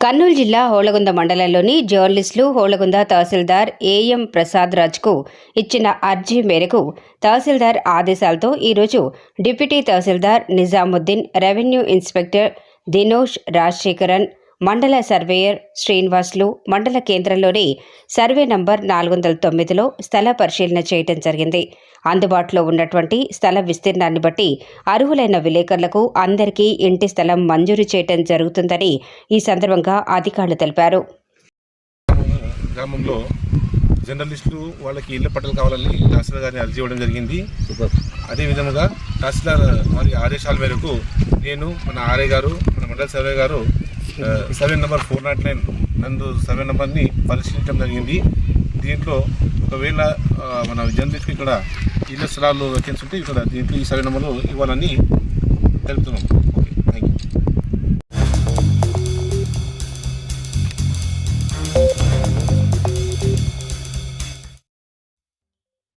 కర్నూలు జిల్లా హోళగుంద మండలంలోని జర్నలిస్టులు హోళగుంద తహసీల్దార్ ఏఎం ప్రసాద్ రాజ్కు ఇచ్చిన అర్జీ మేరకు తహసీల్దార్ ఆదేశాలతో ఈరోజు deputy tahsildar Nizamuddin revenue inspector Dinosh Rajasekharan మండల సర్వేయర్ శ్రీనివాసులు మండల కేంద్రంలోని సర్వే నంబర్ నాలుగు వందల తొమ్మిదిలో స్థల పరిశీలన చేయడం జరిగింది. అందుబాటులో ఉన్నటువంటి స్థల విస్తీర్ణాన్ని బట్టి అర్హులైన విలేకరులకు అందరికీ ఇంటి స్థలం మంజూరు చేయడం జరుగుతుందని ఈ సందర్భంగా అధికారులు తెలిపారు. గ్రామంలో జర్నలిస్టులు వాళ్ళకి ఇళ్ళ పట్టాలు కావాలని తహసీల్దార్ గారిని అర్జీ ఇవ్వడం జరిగింది. అదే విధముగా తహసీల్దార్ వారి ఆదేశాల మేరకు నేను మన ఆర్ఏ గారు మన మండల సర్వే గారు survey number four nought nine నందు సర్వే నెంబర్ని పరిశీలించడం జరిగింది. దీంట్లో ఒకవేళ uh, మన జర్నలిస్ట్కి ఇక్కడ ఇళ్ళ స్థలాలు వెకెన్సీ ఉంటే ఇక్కడ దీంట్లో ఈ సర్వే నెంబర్లు ఇవ్వాలని తెలుపుతున్నాం.